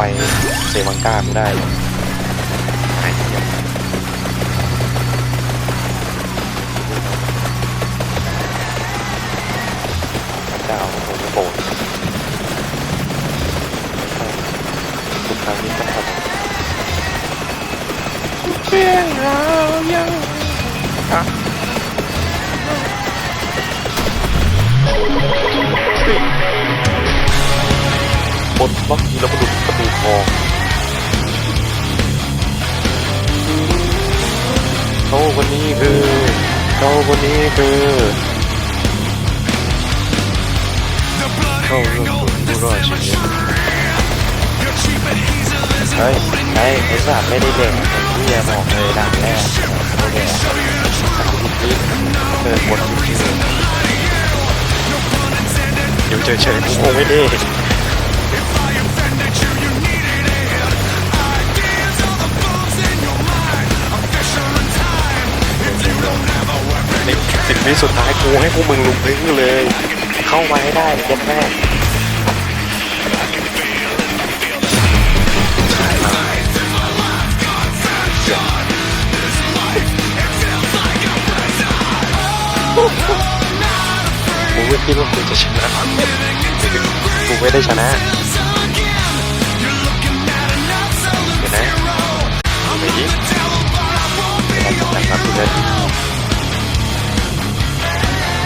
ไฟเซมังก้าไม่ได้เนี่ยพระเจ้าคงจะโปรดทุกครั้งที่ต้องทำเพียงเรายังอะบนบล็อกนี้แล้วก็ดุประตู ทองเขาคนนี้คือเขาคนนี้คือเขาคือผู้รอดชีวิตเฮ้ยไอ้ไอ้สัตว์ไม่ได้เด็กที่แย่บอกเลยดังแรกโอเคสามสิบวิเกิดหมดจริงๆเดี๋ยวเฉยๆกูคงไม่ได้ สิบวิสุดท้ายกูให้พวกมึงลุมพึ่งเลย เข้ามาให้ได้เย็ดแม่กูไม่คิดว่ากูจะชนะกูไม่ได้ชนะ